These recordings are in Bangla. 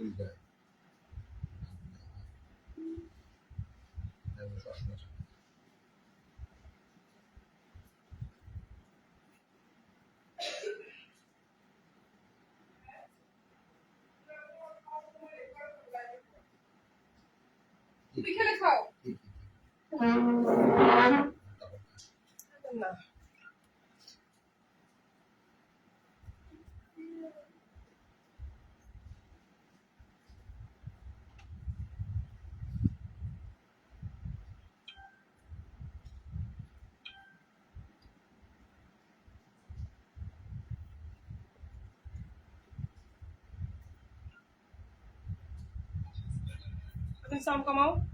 ফুল গায়ে যেমন সবসময় বিকেলে খাও ঠিক না আপনি সাউন্ড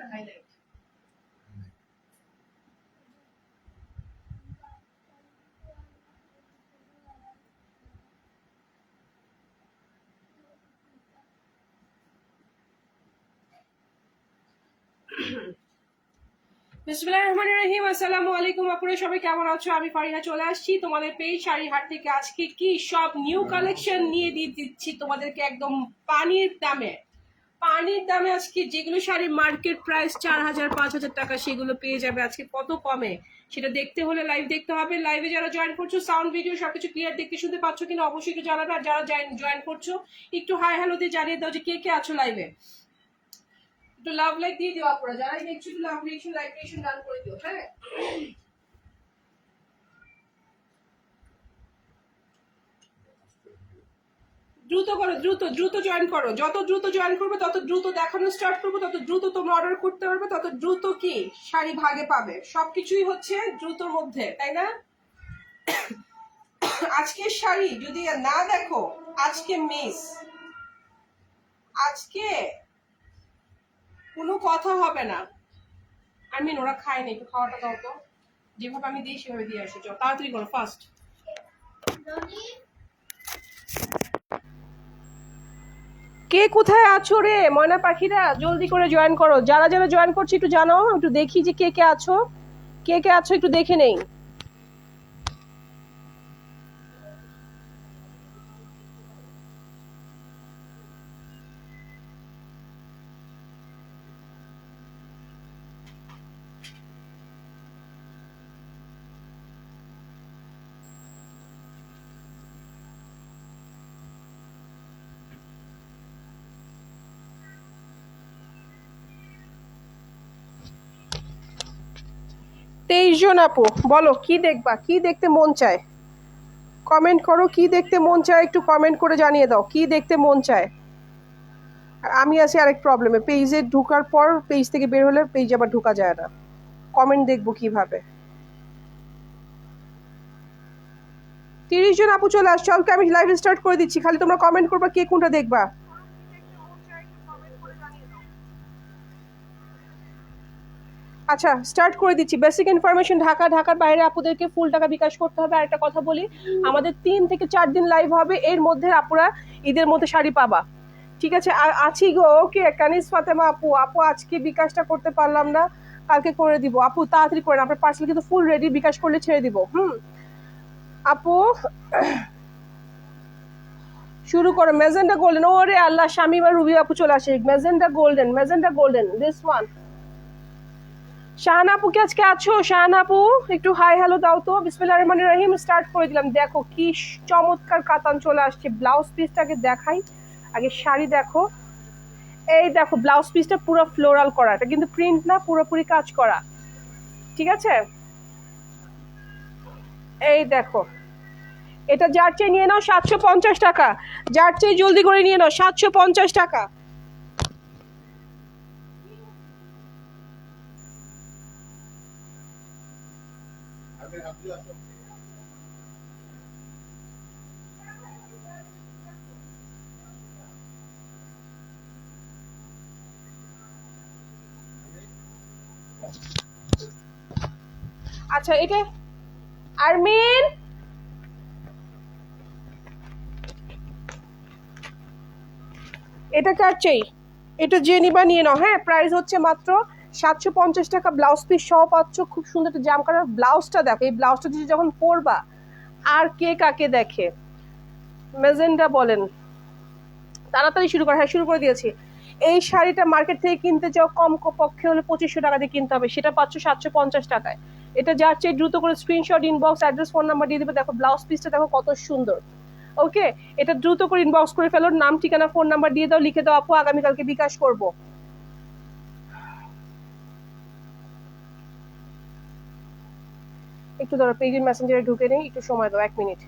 না হাইলাইট আলাইকুম। সবাই কেমন আছো? আমি চলে আসছি। তোমাদের থেকে আজকে কি সব নিউ কালেকশন নিয়ে দিয়ে দিচ্ছি তোমাদেরকে একদম পানির দামে। পানির দামে আজকে যেগুলো শাড়ির মার্কেট প্রাইস চার হাজার, পাঁচ হাজার টাকা, সেগুলো পেয়ে যাবে আজকে কত কমে? সেটা দেখতে হলে লাইভ দেখতে হবে। লাইভে যারা জয়েন করছ সাউন্ড ভিডিও সবকিছু ক্লিয়ার দেখতে শুনতে পাচ্ছ কিনা অবশ্যই একটু জানাবে। আর যারা জয়েন করছ, একটু হাই হ্যালো দিয়ে জানিয়ে দাও যে কে কে আছো লাইভে একটু লাভ লাইক দিয়ে দিও আপনারা যারাই দেখছ, একটু লাভ লাইক রিয়েকশন ডান করে দিও হ্যাঁ? দ্রুত করো, দ্রুত দ্রুত জয়েন করো। যত দ্রুত জয়েন করবে, তত দ্রুত দেখানো স্টার্ট করব, তত দ্রুত তোমরা অর্ডার করতে পারবে, তত দ্রুত কি? শাড়ি ভাগে পাবে। সবকিছুই হচ্ছে দ্রুতর মধ্যে, তাই না? আজকের শাড়ি যদি না দেখো, আজকে মিস আজকে কোনো কথা হবে না। আই মিন ওরা খায়নি, একটু খাওয়াটা দাও তো। যেভাবে আমি দিই, সেভাবে দিয়ে আসি। তাড়াতাড়ি করো ফার্স্ট কে কোথায় আছো রে? ময়না পাখিরা, জলদি করে জয়েন করো। যারা যারা জয়েন করছে, একটু জানাও, একটু দেখি যে কে কে আছো। কে কে আছো, একটু দেখে নেই। তেইশ জন আপু। বলো, কি দেখবা? কি দেখতে মন চায়? কমেন্ট করো, কি দেখতে মন চায়? একটু কমেন্ট করে জানিয়ে দাও, কি দেখতে মন চায়? আমি আছি আরেক প্রবলেমে পেজে ঢোকার পর পেজ থেকে বের হলে পেজ আবার ঢোকা যায় না। কমেন্ট দেখব কীভাবে? তিরিশ জন আপু চলে আসছো। আমি লাইভ স্টার্ট করে দিচ্ছি। খালি তোমরা কমেন্ট করবা, কে কোনটা দেখবা? আচ্ছা স্টার্ট করে দিচ্ছি। বেসিক ইনফরমেশন ঢাকা, ঢাকার বাইরে আপুদেরকে ফুল টাকা বিকাশ করতে হবে। আর একটা কথা বলি, আমাদের তিন থেকে চার দিন লাইভ হবে, এর মধ্যে আপুরা ঈদের মধ্যে শাড়ি পাবা। ঠিক আছে? আর আছি গো, ওকে, কানিস ফাতেমা আপু। আপু, আজকে বিকাশটা করতে পারলাম না, কালকে করে দিব। আপু, তাড়াতাড়ি করেন, আপনার পার্সেল কিন্তু ফুল রেডি বিকাশ করলে ছেড়ে দিব। হুম? আপু, শুরু করো। মেজেন্ডা গোল্ডেন ওরে আল্লাহ, শামিম রুবি আপু চলে আসে। Magenta golden magenta golden this one Shahana আপু আজকে আছো? শাহানা আপু একটু হাই হ্যালো দাও তো। বিসমিল্লাহ রহমান রহিম স্টার্ট করে দিলাম। দেখো কি চমৎকার কাতান চলে আসছে। ব্লাউজ পিসটাকে দেখাই। আগে শাড়ি দেখো। এই দেখো ব্লাউজ পিসটা পুরো ফ্লোরাল করা। এটা কিন্তু প্রিন্ট না, পুরোপুরি কাজ করা। ঠিক আছে? এই দেখো। এটা যার চেয়ে নিয়ে নাও সাতশো পঞ্চাশ টাকা। যার চেয়ে জলদি করে নিয়ে নাও সাতশো পঞ্চাশ টাকা আপনি আপনি আসুন আচ্ছা এটা আরমিন? এটা কার চাই এটা যে নিবা নিয়ে নাও হ্যাঁ প্রাইস হচ্ছে মাত্র সাতশো পঞ্চাশ টাকা ব্লাউজ পিস সহ পাচ্ছ। খুব সুন্দর একটা জাম কালার ব্লাউজটা দেখো। এই ব্লাউজটা যদি যখন পরবা, আর কে কাকে দেখে? মেজেন্ডা বলেন। তাড়াতাড়ি শুরু করে। হ্যাঁ শুরু করে দিয়েছি। এই শাড়িটা মার্কেট থেকে কিনতে যাও কম পক্ষে হলে পঁচিশশো টাকা দিয়ে কিনতে হবে। সেটা পাচ্ছ সাতশো পঞ্চাশ টাকায়। এটা যার চেয়ে দ্রুত করে screenshot inbox address phone number দিয়ে দেবে। দেখো ব্লাউজ পিসটা দেখো কত সুন্দর। ওকে এটা দ্রুত করে ইনবক্স করে ফেলো। নাম, ঠিকানা ফোন নাম্বার দিয়ে দাও। লিখে দাও, আপু, আগামীকালকে বিকাশ করব। একটু ধরো পেজের মেসেঞ্জারে ঢুকে নেই, একটু সময় দাও, এক মিনিট।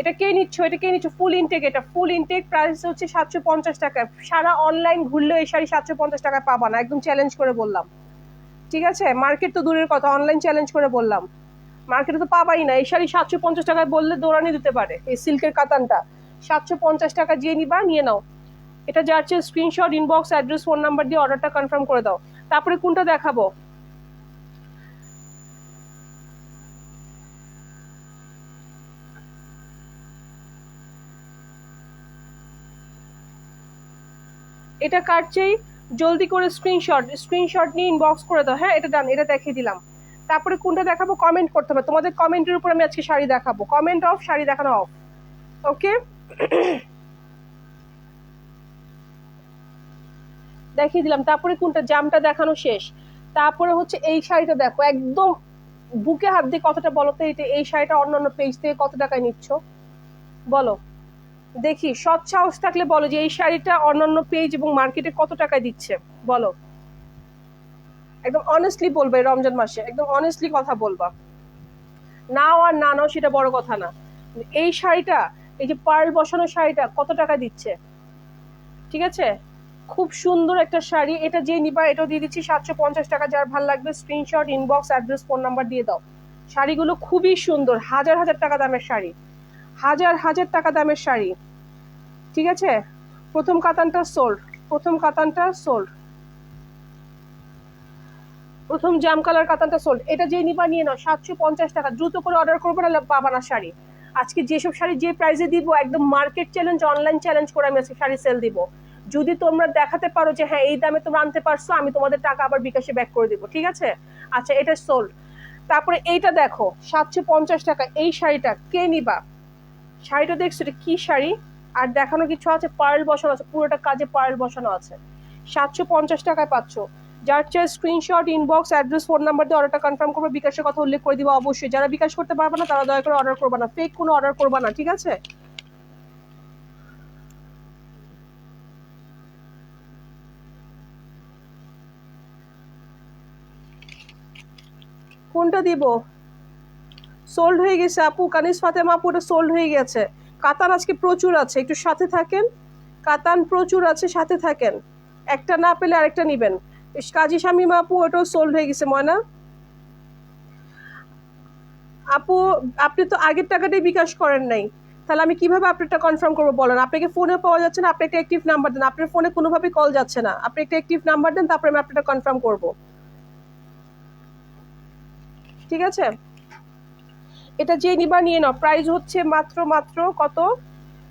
এটা কে নিচ্ছ, এটা কে নিচ্ছ? ফুল ইনটেক এটা ফুল ইনটেক প্রাইস হচ্ছে সাতশো পঞ্চাশ টাকা। সারা অনলাইন ঘুরলেও এই শাড়ি সাতশো পঞ্চাশ টাকায় পাবা না, একদম চ্যালেঞ্জ করে বললাম। ঠিক আছে? মার্কেট তো দূরের কথা অনলাইন চ্যালেঞ্জ করে বললাম। মার্কেটে তো পাবাই না, এই শাড়ি সাতশো পঞ্চাশ টাকায় বললে দৌড়ানি দিতে পারে, এই সিল্কের কাতানটা। সাতশো পঞ্চাশ টাকা দিয়ে নিবা, নিয়ে নাও। এটা যার চেয়ে screenshot inbox address phone number দিয়ে অর্ডারটা কনফার্ম করে দাও। তারপরে কোনটা দেখাবো? এটা কাটছেই জলদি করে স্ক্রিনশট স্ক্রিনশট নিয়ে ইনবক্স করে দাও। হ্যাঁ এটা ডান এটা দেখিয়ে দিলাম। তারপরে কোনটা দেখাবো? কমেন্ট করতে হবে। তোমাদের কমেন্টের উপর আমি আজকে শাড়ি দেখাবো। কমেন্ট অফ শাড়ি দেখানো অফ ওকে দেখিয়ে দিলাম। তারপরে কোনটা? জামটা দেখানো শেষ। তারপরে হচ্ছে এই শাড়িটা দেখো। একদম বুকে হাত দিয়ে কতটা বলো এই শাড়িটা অন্যান্য পেজ থেকে কত টাকায় নিচ্ছ? বলো। দেখি, সৎ সাহস থাকলে বলো যে এই শাড়িটা অন্যান্য পেজ এবং মার্কেটে কত টাকায় দিচ্ছে? বলো। একদম অনেস্টলি বলবে রমজান মাসে, একদম অনেস্টলি কথা বলবা। নাও আর না নাও সেটা বড় কথা না। এই শাড়িটা, এই যে পার্ল বসানো শাড়িটা কত টাকা দিচ্ছে? ঠিক আছে? খুব সুন্দর একটা শাড়ি। এটা যে নিবা, এটাও দিয়ে দিচ্ছি সাতশো পঞ্চাশ টাকা। যার ভালো লাগবে screenshot inbox address phone number দিয়ে দাও। শাড়িগুলো খুবই সুন্দর, হাজার হাজার টাকা দামের শাড়ি। হাজার হাজার টাকা দামের শাড়ি। ঠিক আছে? প্রথম কাতানটা সোল্ড প্রথম কাতানটা সোল্ড প্রথম জাম কালার কাতানটা সোল্ড এটা যে নিবা, নিয়ে নাও, সাতশো পঞ্চাশ টাকা। দ্রুত করে অর্ডার করব না পাবা না শাড়ি। আজকে যেসব শাড়ি যে প্রাইসে দিব, একদম মার্কেট চ্যালেঞ্জ অনলাইন চ্যালেঞ্জ করে আমি আজকে শাড়ি সেল দিব। যদি তোমরা দেখাতে পারো যে হ্যাঁ এই দামে তোমরা আনতে পারছ, আমি তোমাদের টাকা আবার বিকাশে ব্যাক করে দিব। ঠিক আছে? আচ্ছা এটা সোল্ড তারপরে এইটা দেখো, সাতশো পঞ্চাশ টাকা। এই শাড়িটা কে নিবা? শাড়িটা দেখছ? এটা কি শাড়ি? আর দেখানো কিছু আছে? পার্ল বসানো আছে। পুরোটা কাজে পার্ল বসানো আছে। সাতশো পঞ্চাশ টাকায় পাচ্ছ। যার চেয়ে screenshot inbox address phone number দিয়ে অর্ডারটা কনফার্ম করবে। বিকাশের কথা উল্লেখ করে দিবা অবশ্যই। যারা বিকাশ করতে পারবে না, তারা দয়া করে অর্ডার করবে না। ফেক কোনো অর্ডার করবে না, ঠিক আছে? কোনটা দিব? সোল্ড হয়ে গেছে, আপু। কানিস ফাতেমা আপু এটা সোল্ড হয়ে গেছে। কাতান আজকে প্রচুর আছে, একটু সাথে থাকেন। কাতান প্রচুর আছে, সাথে থাকেন। একটা না পেলে আরেকটা নেবেন। কাজী শামিমা আপু, ওটাও সোল্ড হয়ে গেছে, ময়না। আপু, আপনি তো আগের টাকাটাই বিকাশ করেন নাই। তাহলে আমি কীভাবে আপনারটা কনফার্ম করব বলেন? আপনাকে ফোনে পাওয়া যাচ্ছে না, আপনি একটা অ্যাক্টিভ নাম্বার দেন। আপনার ফোনে কোনোভাবেই কল যাচ্ছে না। আপনি একটা অ্যাক্টিভ নাম্বার দেন, তারপরে আমি আপনারটা কনফার্ম করব। ঠিক আছে? এটা যে নিবা নিয়ে নাও। প্রাইস হচ্ছে মাত্র মাত্র কত?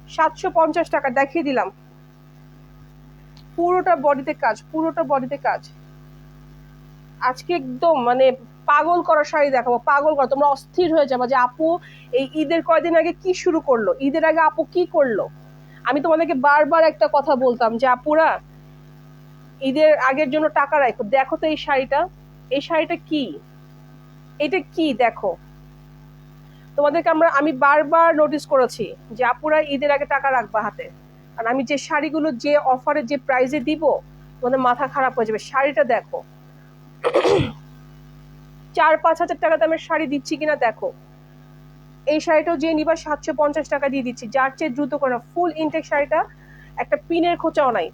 সাতশো পঞ্চাশ টাকা, দেখিয়ে দিলাম। পুরোটা বডিতে কাজ, পুরোটা বডিতে কাজ। আজকে একদম মানে পাগল করা শাড়ি দেখাবো, পাগল করা। তোমরা অস্থির হয়ে যাব যে আপু, এই ঈদের কয়দিন আগে কি শুরু করল? ঈদের আগে আপু কি করল? আমি তোমাদেরকে বারবার একটা কথা বলতাম যে, আপুরা, ঈদের আগের জন্য টাকা রাখো। দেখো তো এই শাড়িটা। এই শাড়িটা কি? এটা কি? দেখো। তোমাদেরকে আমরা, আমি বারবার নোটিস করেছি যে আপুরা ঈদের আগে টাকা রাখবা হাতে। আর আমি যে শাড়িগুলো যে অফারে যে প্রাইজে দিব, তোমাদের মাথা খারাপ হয়ে যাবে। শাড়িটা দেখো। চার, পাঁচ হাজার টাকা দামের শাড়ি দিচ্ছি কিনা দেখো। এই শাড়িটাও যে নিবা সাতশো পঞ্চাশ টাকা দিয়ে দিচ্ছি। যার চেয়ে দ্রুত করে। ফুল ইনটেক শাড়িটা একটা পিনের খোঁচাও নাই।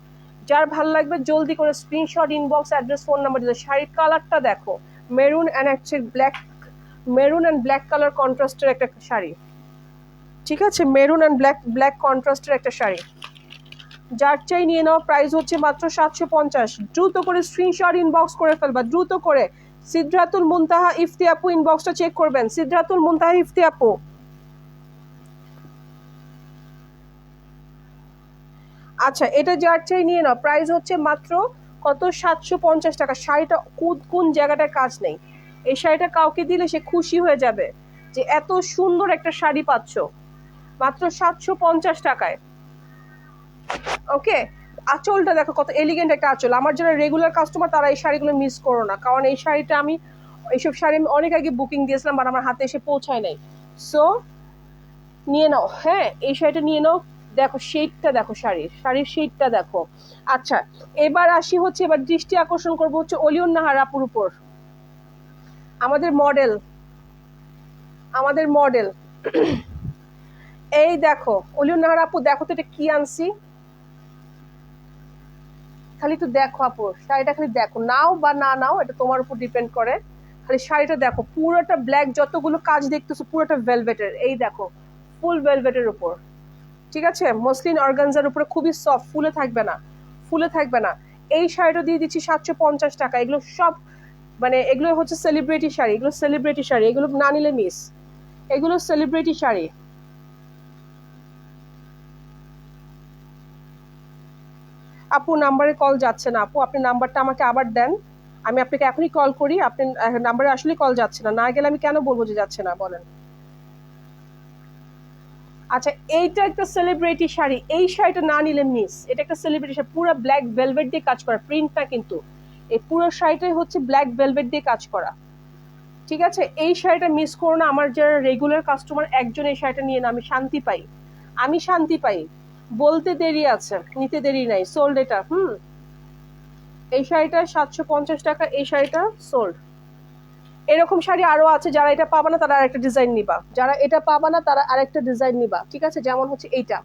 যার ভালো লাগবে জলদি করে screenshot inbox address phone number দিতে। শাড়ির কালারটা দেখো। মেরুন অ্যান্ড হচ্ছে black maroon and black colour কন্ট্রাস্টের একটা শাড়ি। ঠিক আছে? মেরুন অ্যান্ড ব্ল্যাক ব্ল্যাক কন্ট্রাস্টের একটা শাড়ি। যার চাই নিয়ে নাও, প্রাইস হচ্ছে মাত্র সাতশো পঞ্চাশ। দ্রুত করে স্ক্রিনশট ইনবক্স করে ফেলবা। দ্রুত করে। সিদ্ধাতুল মুনতাহা, ইফতি আপু ইনবক্সটা চেক করবেন। সিদ্ধাতুল মুনতাহা, ইফতি আপু। আচ্ছা এটা যার চাই নিয়ে নাও। প্রাইস হচ্ছে মাত্র কত? সাতশো পঞ্চাশ টাকা। শাড়িটা কোন কোন জায়গাটায় কাজ নেই। এই শাড়িটা কাউকে দিলে সে খুশি হয়ে যাবে যে এত সুন্দর একটা শাড়ি পাচ্ছ। মাত্র সাতশো পঞ্চাশ টাকায়। ওকে আঁচলটা দেখো কত এলিগেন্ট একটা আঁচল। আমার যারা রেগুলার কাস্টমার তারা এই শাড়িগুলো মিস করো না। কারণ এই শাড়িটা আমি, এইসব শাড়ি আমি অনেক আগে বুকিং দিয়েছিলাম বাট আমার হাতে এসে পৌঁছায় নাই। সো নিয়ে নাও। হ্যাঁ এই শাড়িটা নিয়ে নাও। দেখো শেডটা দেখো শাড়ির শাড়ির শেডটা দেখো। আচ্ছা এবার আসি হচ্ছে, এবার দৃষ্টি আকর্ষণ করব হচ্ছে অলিয়ন নাহার উপর। আমাদের মডেল আমাদের মডেল এই দেখো অলিয়ন নাহার আপু, দেখো তো এটা কি আনছি? খালি একটু দেখো আপু, শাড়িটা খালি দেখো। নাও বা না নাও, এটা তোমার উপর ডিপেন্ড করে। খালি শাড়িটা দেখো, পুরোটা ব্ল্যাক যতগুলো কাজ দেখতেছো, পুরোটা ভেলভেটের এই দেখো ফুল ভেলভেটের উপর। ঠিক আছে? মসলিন অর্গানজার উপরে খুবই সফট ফুলে থাকবে না, ফুলে থাকবে না। এই শাড়িটা দিয়ে দিচ্ছি সাতশো পঞ্চাশ টাকা, এগুলো সব মানে এগুলো হচ্ছে সেলিব্রিটি শাড়ি, এগুলো সেলিব্রিটি শাড়ি, এগুলো না নিলে মিস এগুলো সেলিব্রিটি শাড়ি। আপু নাম্বারে কল যাচ্ছে না, আপু, আপনি নাম্বারটা আমাকে আবার দেন। আমি আপনাকে এখনই কল করি, আপনি নাম্বারে আসলে কল যাচ্ছে না। না গেলে আমি কেন বলব যে যাচ্ছে না, বলেন। আচ্ছা এইটা একটা সেলিব্রিটি শাড়ি, এই শাড়িটা না নিলে মিস এটা একটা সেলিব্রিটি শাড়ি, পুরো ব্ল্যাক ভেলভেট দিয়ে কাজ করা প্রিন্টটা কিন্তু। এই পুরো শাড়িটাই হচ্ছে ব্ল্যাক ভেলভেট দিয়ে কাজ করা। ঠিক আছে? এই শাড়িটা মিস করো না, আমার যারা রেগুলার কাস্টমার একজন এই শাড়িটা নিয়ে না, আমি শান্তি পাই। আমি শান্তি পাই। বলতে দেরি আছে, নিতে দেরি নাই সোল্ড এটা, হুম? এই শাড়িটা সাতশো পঞ্চাশ টাকা, এই শাড়িটা সোল্ড এরকম শাড়ি আরও আছে, যারা এটা পাবা না, তারা আরেকটা ডিজাইন নিবা। যারা এটা পাবা না, তারা আরেকটা ডিজাইন নিবা। ঠিক আছে? যেমন হচ্ছে এইটা।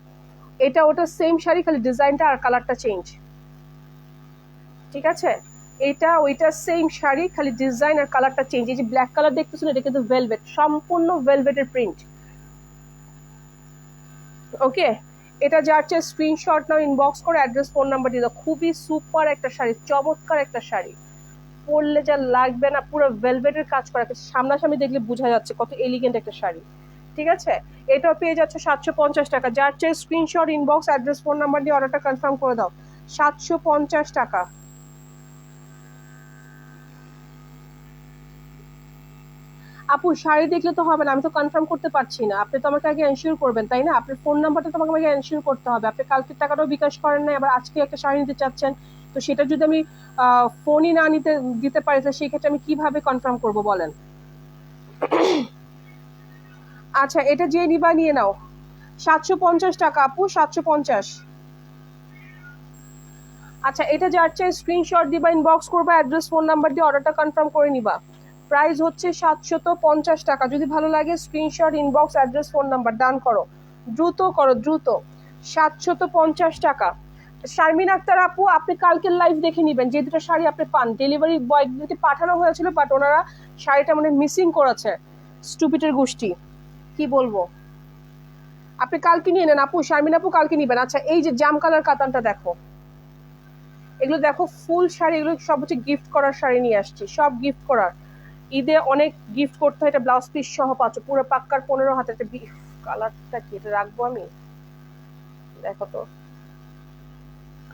এটা ওটা সেম শাড়ি, খালি ডিজাইনটা আর কালারটা চেঞ্জ ঠিক আছে? এটা, ওইটা সেম শাড়ি, খালি ডিজাইন আর কালারটা চেঞ্জ এই যে ব্ল্যাক কালার দেখতেছেন, এটা কিন্তু ভেলভেট সম্পূর্ণ ভেলভেটের প্রিন্ট ওকে এটা যার চেয়ে স্ক্রিনশট নাও ইনবক্স করে অ্যাড্রেস ফোন নাম্বার দিয়ে দাও। খুবই সুপার একটা শাড়ি, চমৎকার একটা শাড়ি। পরলে যা লাগবে না, পুরো ভেলভেটের কাজ করা। সামনাসামনি দেখলে বোঝা যাচ্ছে কত এলিগেন্ট একটা শাড়ি। ঠিক আছে? এটাও পেয়ে যাচ্ছে সাতশো পঞ্চাশ টাকা। যার চেয়ে screenshot inbox address phone number দিয়ে অর্ডারটা কনফার্ম করে দাও। সাতশো পঞ্চাশ টাকা। আপু, শাড়ি দেখলে তো হবে না, আমি তো কনফার্ম করতে পারছি না। আপনি তো আমাকে আগে এনশিওর করবেন, তাই না? আপনার ফোন নাম্বারটা তো আমাকে আগে এনশিওর করতে হবে। আপনি কালকের টাকাটাও বিকাশ করেন না আবার আজকে একটা শাড়ি নিতে চাচ্ছেন। তো সেটা যদি আমি ফোনই না নিতে, দিতে পারি তো সেই ক্ষেত্রে আমি কীভাবে কনফার্ম করব বলেন? আচ্ছা এটা যে নিবা, নিয়ে নাও। সাতশো পঞ্চাশ টাকা, আপু, সাতশো পঞ্চাশ। আচ্ছা এটা যার চাই স্ক্রিনশট দিবা ইনবক্স করবা অ্যাড্রেস ফোন নাম্বার দিয়ে অর্ডারটা কনফার্ম করে নিবা। প্রাইস হচ্ছে সাতশত পঞ্চাশ টাকা। যদি ভালো লাগে screenshot inbox address phone number done করো। দ্রুত করো, দ্রুত। সাতশত পঞ্চাশ টাকা। শারমিন আক্তার আপু, আপনি কালকের লাইভ দেখে নেবেন। যে দুটো শাড়ি আপনি পান। ডেলিভারি বয়কে পাঠানো হয়েছিল বাট ওনারা শাড়িটা মানে মিসিং করেছে। স্টুপিটের গোষ্ঠী। কি বলব? আপনি কালকে নিয়ে নেন। আপু, শারমিন আপু কালকে নিবেন। আচ্ছা এই যে জাম কালার কাতানটা দেখো। এগুলো দেখো ফুল শাড়ি, এগুলো সব হচ্ছে গিফট করার শাড়ি নিয়ে আসছি। সব গিফট করার। ঈদে অনেক গিফট করতে হয়, এটা ব্লাউজ পিস সহ পাচ্ছ। পুরো পাক্কার পনেরো হাতে একটা কালারটা কি, এটা রাখব আমি? দেখো তো।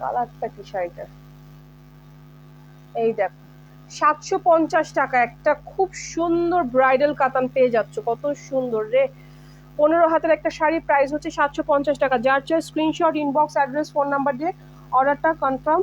কালারটা কি শাড়িটা? এই দেখো। সাতশো পঞ্চাশ টাকা একটা খুব সুন্দর ব্রাইডাল কাতান পেয়ে যাচ্ছ। কত সুন্দর রে। পনেরো হাতের একটা শাড়ি প্রাইস হচ্ছে সাতশো পঞ্চাশ টাকা। যার চাই screenshot inbox address phone number দিয়ে অর্ডারটা কনফার্ম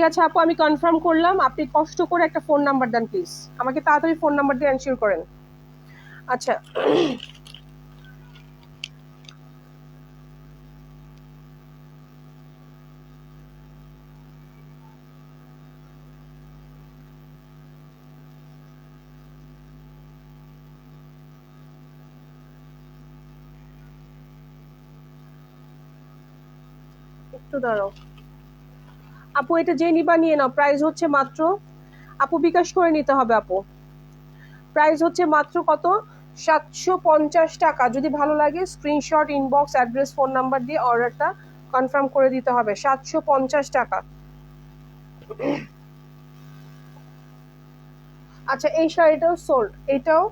ঠিক আছে, আপু, আমি কনফার্ম করলাম। আপনি কষ্ট করে একটা ফোন নাম্বার দেন প্লিজ আমাকে তাড়াতাড়ি ফোন নাম্বার দিয়ে এনশিওর করেন। আচ্ছা। একটু দাঁড়াও। আপু, এটা যে নিবা, নিয়ে নাও। প্রাইস হচ্ছে মাত্র, আপু, বিকাশ করে নিতে হবে, আপু। প্রাইস হচ্ছে মাত্র কত? সাতশো পঞ্চাশ টাকা। যদি ভালো লাগে screenshot inbox address phone number দিয়ে অর্ডারটা কনফার্ম করে দিতে হবে। সাতশো পঞ্চাশ টাকা। আচ্ছা এই শাড়িটাও সোল্ড এটাও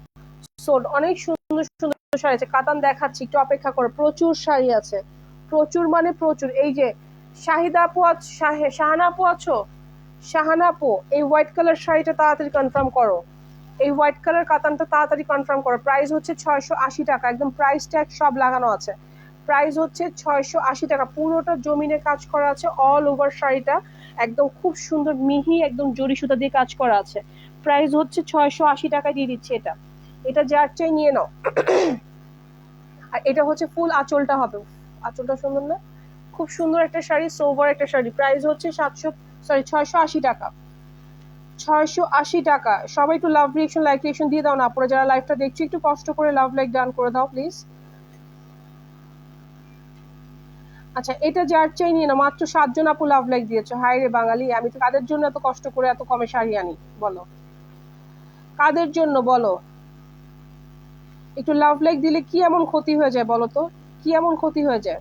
সোল্ড অনেক সুন্দর সুন্দর শাড়ি আছে। কাতান দেখাচ্ছি, একটু অপেক্ষা করো। প্রচুর শাড়ি আছে। প্রচুর মানে প্রচুর। এই যে শাহিদা আছ- শাহে- শাহানা আছো? শাহানা এই হোয়াইট কালার শাড়িটা তাড়াতাড়ি কনফার্ম করো। এই হোয়াইট কালার কাতানটা তাড়াতাড়ি কনফার্ম করো। প্রাইস হচ্ছে ছয়শো আশি টাকা, একদম প্রাইস ট্যাগ সব লাগানো আছে। প্রাইস হচ্ছে ছয়শো আশি টাকা, পুরোটা জমিনে কাজ করা আছে অল ওভার শাড়িটা, একদম খুব সুন্দর মিহি, একদম জরি সুতা দিয়ে কাজ করা আছে। প্রাইস হচ্ছে ছয়শো আশি টাকায় দিয়ে দিচ্ছে এটা। এটা যার চাই নিয়ে নাও। আর এটা হচ্ছে ফুল আঁচলটা হবে। আঁচলটা সুন্দর না? খুব সুন্দর একটা শাড়ি সোভার একটা শাড়ি। প্রাইস হচ্ছে সাতশো সরি ছয়শো আশি টাকা। ছয়শো আশি টাকা। সবাই একটু লাভ রিয়েকশন লাইক রিয়েকশন দিয়ে দাও না। আপনারা যারা লাইভটা দেখছি, একটু কষ্ট করে লাভ লাইক ডান করে দাও প্লিজ আচ্ছা এটা যার চাই নিয়ে না, মাত্র সাতজন আপু লাভ লাইক দিয়েছ। হাই রে বাঙালি, আমি তো কাদের জন্য এত কষ্ট করে এত কমে শাড়ি আনি? বলো। কাদের জন্য, বলো। একটু লাভ লাইক দিলে কি এমন ক্ষতি হয়ে যায়, বলো তো? কি এমন ক্ষতি হয়ে যায়?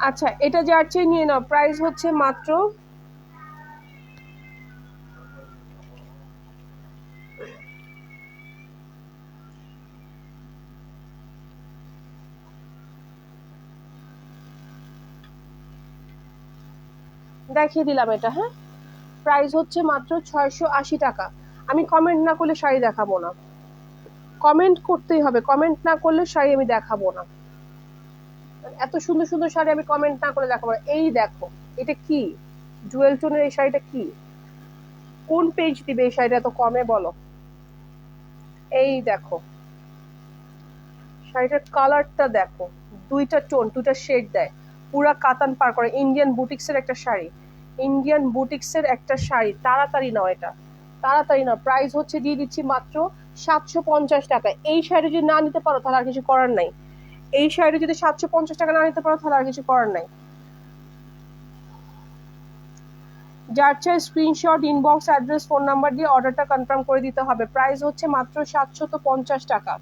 আচ্ছা এটা যার চেয়ে নিয়ে নাও প্রাইস হচ্ছে মাত্র দেখিয়ে দিলাম এটা হ্যাঁ? প্রাইস হচ্ছে মাত্র ছয়শো আশি টাকা। আমি কমেন্ট না করলে শাড়ি দেখাবো না। কমেন্ট করতেই হবে কমেন্ট না করলে শাড়ি আমি দেখাবো না। এত সুন্দর সুন্দর শাড়ি আমি কমেন্ট না করে দেখাবো। এই দেখো, এটা কি? জুয়েল টোনের এই শাড়িটা কি? কোন পেজ দিবে এই শাড়িটা এত কমে বলো? এই দেখো, শাড়িটার কালারটা দেখো, দুইটা টোন দুইটা শেড দেয়। পুরা কাতান পার করে ইন্ডিয়ান বুটিক্সের একটা শাড়ি। ইন্ডিয়ান বুটিক্সের একটা শাড়ি, তাড়াতাড়ি নাও এটা। তাড়াতাড়ি নাও প্রাইস হচ্ছে দিয়ে দিচ্ছি মাত্র সাতশো পঞ্চাশ টাকা। এই শাড়ি যদি না নিতে পারো, তাহলে আর কিছু করার নাই। এই শাড়ি যদি সাতশো পঞ্চাশ টাকা না নিতে পারো, তাহলে আর কিছু করার নাই। যার চাই screenshot inbox address phone number দিয়ে অর্ডারটা কনফার্ম করে দিতে হবে। প্রাইস হচ্ছে মাত্র সাতশত পঞ্চাশ টাকা।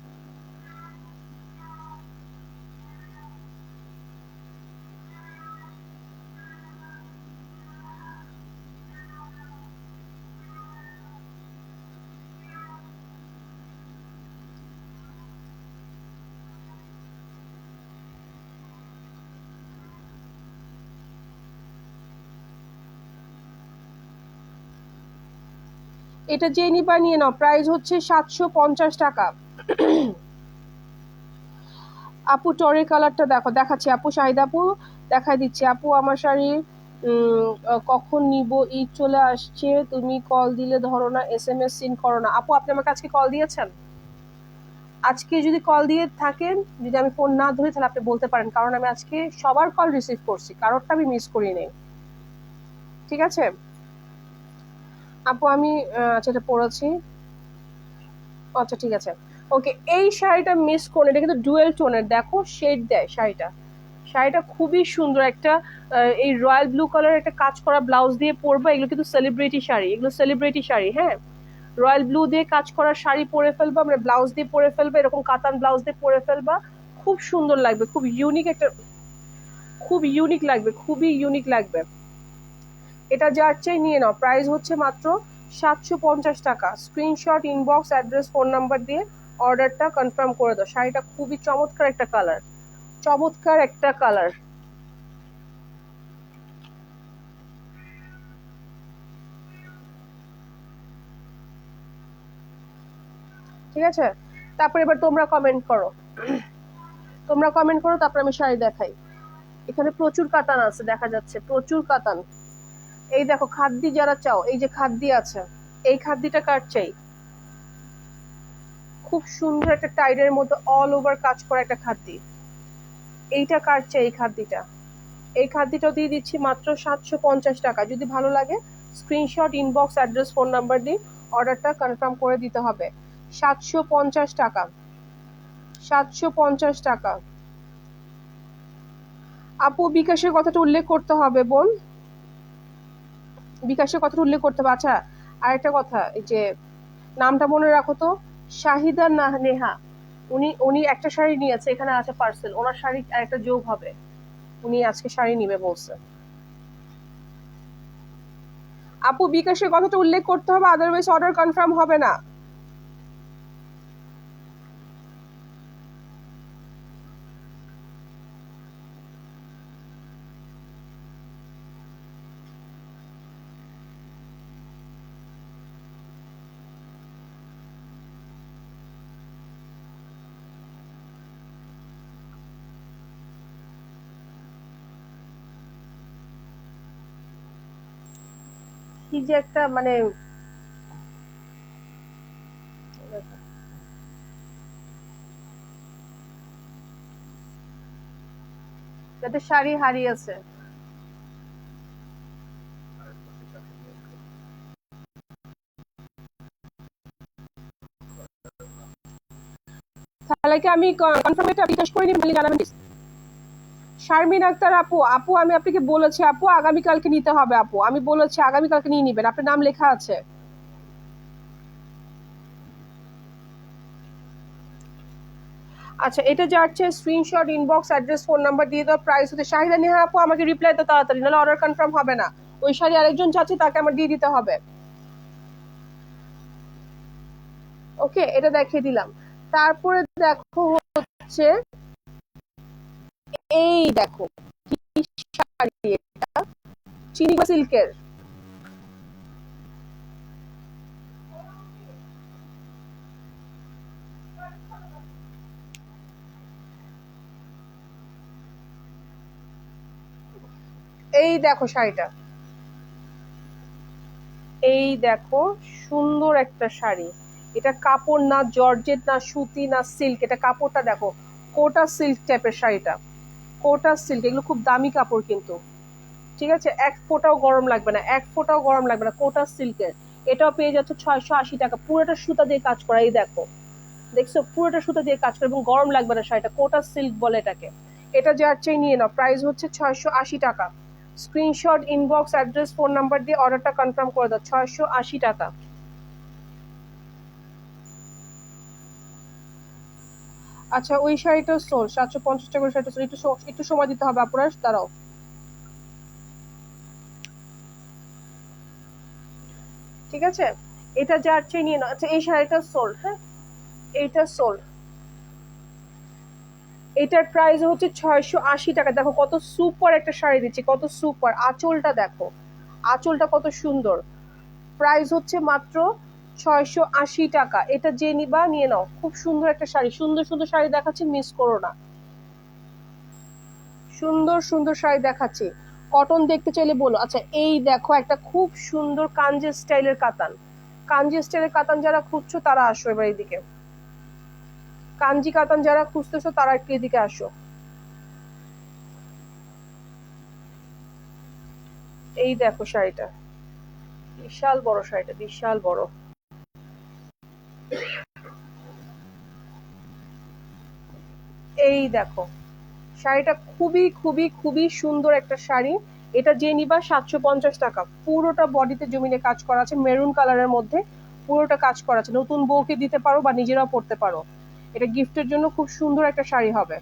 এটা যে নিবা নিয়ে নাও প্রাইস হচ্ছে সাতশো পঞ্চাশ টাকা। আপু টরের কালারটা দেখো, দেখাচ্ছি। আপু, শাহিদ আপু, দেখাই দিচ্ছি। আপু, আমার শাড়ির কখন নিব? ঈদ চলে আসছে, তুমি কল দিলে ধরো না এস এম এস সিন করো না। আপু, আপনি আমাকে আজকে কল দিয়েছেন? আজকে যদি কল দিয়ে থাকেন, যদি আমি ফোন না ধরি, তাহলে আপনি বলতে পারেন। কারণ আমি আজকে সবার কল রিসিভ করছি, কারোরটা আমি মিস করি নেই। ঠিক আছে? আপু, আমি আচ্ছা এটা পড়েছি। আচ্ছা ঠিক আছে। ওকে, এই শাড়িটা মিস করুন, এটা কিন্তু ডুয়েল টোনের দেখো শেড দেয় শাড়িটা। শাড়িটা খুবই সুন্দর একটা এই রয়্যাল ব্লু কালার একটা কাজ করা ব্লাউজ দিয়ে পরবা, এগুলো কিন্তু সেলিব্রিটি শাড়ি, এগুলো সেলিব্রিটি শাড়ি হ্যাঁ? রয়্যাল ব্লু দিয়ে কাজ করা শাড়ি পরে ফেলবা মানে ব্লাউজ দিয়ে পরে ফেলবা, এরকম কাতান ব্লাউজ দিয়ে পরে ফেলবা। খুব সুন্দর লাগবে, খুব ইউনিক একটা, খুব ইউনিক লাগবে, খুবই ইউনিক লাগবে। এটা যার চেয়ে নিয়ে নাও। প্রাইস হচ্ছে মাত্র সাতশো পঞ্চাশ টাকা। Screenshot inbox address phone number দিয়ে অর্ডারটা কনফার্ম করে দাও। শাড়িটা খুবই চমৎকার একটা কালার চমৎকার একটা কালার ঠিক আছে? তারপর এবার তোমরা কমেন্ট করো। তোমরা কমেন্ট করো, তারপর আমি শাড়ি দেখাই। এখানে প্রচুর কাতান আছে, দেখা যাচ্ছে। প্রচুর কাতান। এই দেখো, খাদ্যি যারা চাও, এই যে খাদ্যি আছে, এই খাদ্যিটা কার চাই? খুব সুন্দর একটা টাইডের মধ্যে অল ওভার কাজ করা একটা খাদ্যি। এইটা কার চাই এই খাদ্যিটা? এই খাদ্যিটাও দিয়ে দিচ্ছি মাত্র সাতশো পঞ্চাশ টাকা। যদি ভালো লাগে screenshot inbox address phone number দিয়ে অর্ডারটা কনফার্ম করে দিতে হবে। সাতশো পঞ্চাশ টাকা। সাতশো পঞ্চাশ টাকা। আপু, বিকাশের কথাটা উল্লেখ করতে হবে বোন বিকাশের কথা উল্লেখ করতে হবে। আচ্ছা আর একটা কথা, এই যে নামটা মনে রাখো তো, শাহিদা না, নেহা। উনি উনি একটা শাড়ি নিয়েছে, এখানে আছে পার্সেল ওনার শাড়ি একটা যোগ হবে। উনি আজকে শাড়ি নিবে বলছে। আপু, বিকাশের কথাটা উল্লেখ করতে হবে আদারওয়াইজ অর্ডার কনফার্ম হবে না। কি যে একটা মানে যাতে শাড়ি হারিয়েছে তাহলে কি আমি কনফার্ম এটা বিকাশ করে নিয়ে জানাবেন শারমিন আক্তার আপু আপু, আমি আপনাকে বলেছি, আপু, আগামীকালকে নিতে হবে, আপু। আমি বলেছি, আগামীকালকে নিয়ে নেবেন। আপনার নাম লেখা আছে। আচ্ছা এটা যাচ্ছে screenshot inbox address phone number দিয়ে দাও প্রাইস হতে শাহিদা নেহা আপু, আমাকে রিপ্লাই তো তাড়াতাড়ি, নাহলে অর্ডার কনফার্ম হবে না। ওই শাড়ি আরেকজন চাচ্ছে, তাকে আমার দিয়ে দিতে হবে। ওকে এটা দেখিয়ে দিলাম। তারপরে দেখো হচ্ছে এই দেখো, কি শাড়ি এটা? সিল্কের? এই দেখো শাড়িটা। এই দেখো, সুন্দর একটা শাড়ি। এটা কাপড় না জর্জেট, না সুতি, না সিল্ক, এটা কাপড়টা দেখো, কোটা সিল্ক টাইপের শাড়িটা। কোটা সিল্ক এগুলো খুব দামি কাপড় কিন্তু। ঠিক আছে? এক ফোঁটাও গরম লাগবে না, এক ফোঁটাও গরম লাগবে না কোটা সিল্কের এটাও পেয়ে যাচ্ছে ছয়শো আশি টাকা। পুরোটা সুতা দিয়ে কাজ করা, এই দেখো। দেখছ? পুরোটা সুতা দিয়ে কাজ করে এবং গরম লাগবে না শাড়িটা কোটা সিল্ক বলে এটাকে। এটা যার চেয়ে নিয়ে নাও প্রাইস হচ্ছে ছয়শো আশি টাকা। Screenshot inbox address phone number দিয়ে অর্ডারটা কনফার্ম করে দাও, ছয়শো আশি টাকা। আচ্ছা ওই শাড়িটা সোল সাতশো পঞ্চাশ টাকার শাড়িটা সোল একটু একটু সময় দিতে হবে আপনার দাঁড়াও। ঠিক আছে? এটা যার চেয়ে নিয়ে নাও। আচ্ছা এই শাড়িটা সোল হ্যাঁ? এইটা সোল এটার প্রাইস হচ্ছে ছয়শো আশি টাকা। দেখো, কত সুপার একটা শাড়ি দিচ্ছি, কত সুপার আঁচলটা দেখো। আঁচলটা কত সুন্দর। প্রাইস হচ্ছে মাত্র ছয়শো আশি টাকা। এটা যে নিবা, নিয়ে নাও। খুব সুন্দর একটা শাড়ি। সুন্দর সুন্দর শাড়ি দেখাচ্ছি মিস করো না। সুন্দর সুন্দর শাড়ি দেখাচ্ছি। কটন দেখতে চাইলে বলো। আচ্ছা এই দেখো একটা খুব সুন্দর কাঞ্জি স্টাইলের কাতান। কাঞ্জি স্টাইলের কাতান যারা খুঁজছো, তারা আসো এবার এইদিকে কাঞ্জি কাতান যারা খুঁজতেছো, তারা একটু এদিকে আসো। এই দেখো শাড়িটা। বিশাল বড় শাড়িটা, বিশাল বড়। এই দেখো, শাড়িটা খুবই খুবই খুবই সুন্দর একটা শাড়ি। এটা যে নিবা সাতশো পঞ্চাশ টাকা। পুরোটা বডিতে জমিনে কাজ করা আছে, মেরুন কালারের মধ্যে পুরোটা কাজ করা আছে। নতুন বউকে দিতে পারো বা নিজেরাও পরতে পারো। এটা গিফটের জন্য খুব সুন্দর একটা শাড়ি হবে।